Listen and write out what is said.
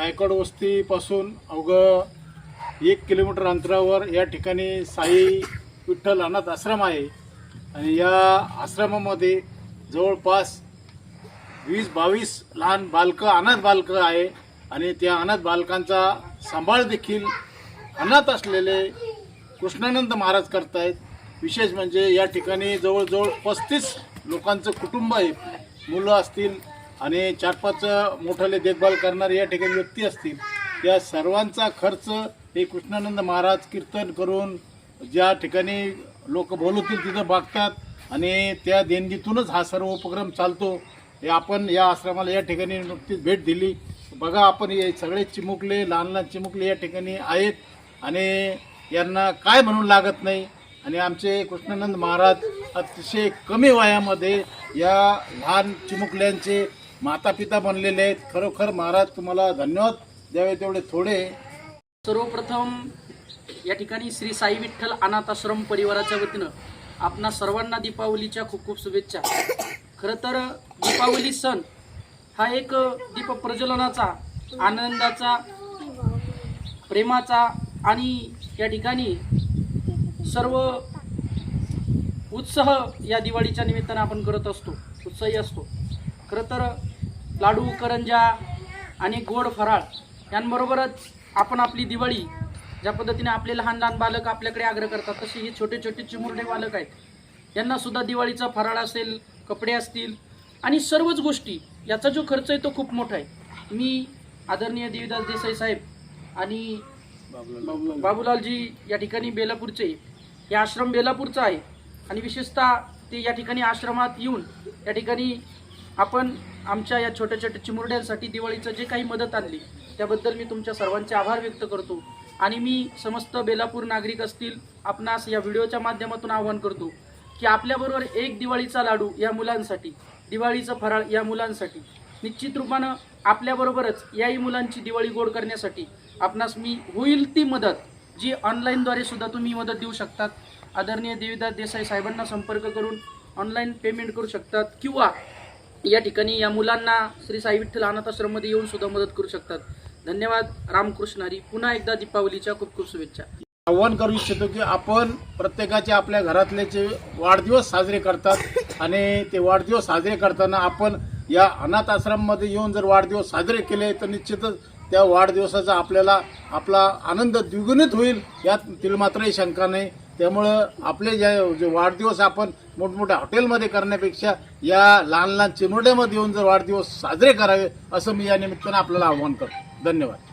गायकवाड वस्तीपासून अवघं एक किलोमीटर अंतरावर या ठिकाणी साई विठ्ठल अनाथ आश्रम आहे. आणि या आश्रमामध्ये जवळपास वीस बावीस लहान बालकं अनाथ बालकं आहे. आणि त्या अनाथ बालकांचा सांभाळ देखील अनाथ असलेले कृष्णानंद महाराज करतायत. विशेष म्हणजे या ठिकाणी जवळजवळ पस्तीस लोकांचं कुटुंब आहे. मुलं असतील आणि चार पाच मोठाले देखभाल करणारे या ठिकाणी व्यक्ती असतील या सर्वांचा खर्च हे कृष्णानंद महाराज कीर्तन करून ज्या ठिकाणी लोक बोलवतील तिथं बघतात आणि त्या देणगीतूनच हा सर्व उपक्रम चालतो. हे आपण या आश्रमाला या ठिकाणी नुकतीच भेट दिली. बघा आपण हे सगळे चिमुकले लहान लहान चिमुकले या ठिकाणी आहेत आणि यांना काय म्हणून लागत नाही? आणि आमचे कृष्णानंद महाराज अतिशय कमी वयामध्ये या लहान चिमुकल्यांचे माता पिता बनलेले आहेत. खरोखर महाराज तुम्हाला धन्यवाद. द्यावे तेवढे थोडे. सर्वप्रथम या ठिकाणी श्री साई विठ्ठल अनाथ आश्रम परिवाराच्या वतीनं आपणा सर्वांना दीपावलीच्या खूप खूप शुभेच्छा. खरं तर दीपावली सण हा एक दीप प्रज्वलनाचा आनंदाचा प्रेमाचा आणि या ठिकाणी सर्व उत्साह या दिवाळीच्या निमित्तानं आपण करत असतो उत्साही असतो. खरं तर लाडू करंजा आणि गोड फराळ यांबरोबरच आपण आपली दिवाळी ज्या पद्धतीने आपले लहान लहान बालक आपल्याकडे आग्रह करतात तसे हे छोटे छोटे चिमुरडे बालक आहेत. यांनासुद्धा दिवाळीचा फराळ असेल कपडे असतील आणि सर्वच गोष्टी याचा जो खर्च आहे तो खूप मोठा आहे. मी आदरणीय देवीदास देसाई साहेब आणि बाबूलालजी या ठिकाणी बेलापूरचे हे आश्रम बेलापूरचा आहे. आणि विशेषतः ते या ठिकाणी आश्रमात येऊन या ठिकाणी आपण आमच्या या छोट्या छोट्या चिमुरड्यांसाठी दिवाळीचं जे काही मदत आणली त्याबद्दल मी तुमच्या सर्वांचे आभार व्यक्त करतो. आणि मी समस्त बेलापूर नागरिक असतील आपणास या व्हिडिओच्या माध्यमातून आवाहन करतो की आपल्याबरोबर एक दिवाळीचा लाडू या मुलांसाठी दिवाळीचं फराळ या मुलांसाठी निश्चित रूपानं आपल्याबरोबरच याही मुलांची दिवाळी गोड करण्यासाठी आपणास मी होईल ती मदत जी ऑनलाईनद्वारे सुद्धा तुम्ही मदत देऊ शकतात. आदरणीय देवीदास देसाई साहेबांना संपर्क करून ऑनलाईन पेमेंट करू शकतात किंवा या ठिकाणी या मुलांना श्री साई विठ्ठल अनाथ आश्रममध्ये येऊन सुद्धा मदत करू शकतात. धन्यवाद. रामकृष्ण हरी. पुन्हा एकदा दीपावलीच्या खूप खूप शुभेच्छा. आव्हान करू इच्छितो की आपण प्रत्येकाचे आपल्या घरातले जे वाढदिवस साजरे करतात आणि ते वाढदिवस साजरे करताना आपण या अनाथ आश्रममध्ये येऊन जर वाढदिवस साजरे केले तर निश्चितच त्या वाढदिवसाचा आपल्याला आपला आनंद द्विगुणित होईल. यात तिल मात्रही शंका नाही. त्यामुळं आपले ज्या जे वाढदिवस आपण मोठमोठ्या हॉटेलमध्ये करण्यापेक्षा या लहान लहान चिमुरड्यामध्ये येऊन जर वाढदिवस साजरे करावे असं मी या निमित्तानं आपल्याला आव्हान करतो. धन्यवाद.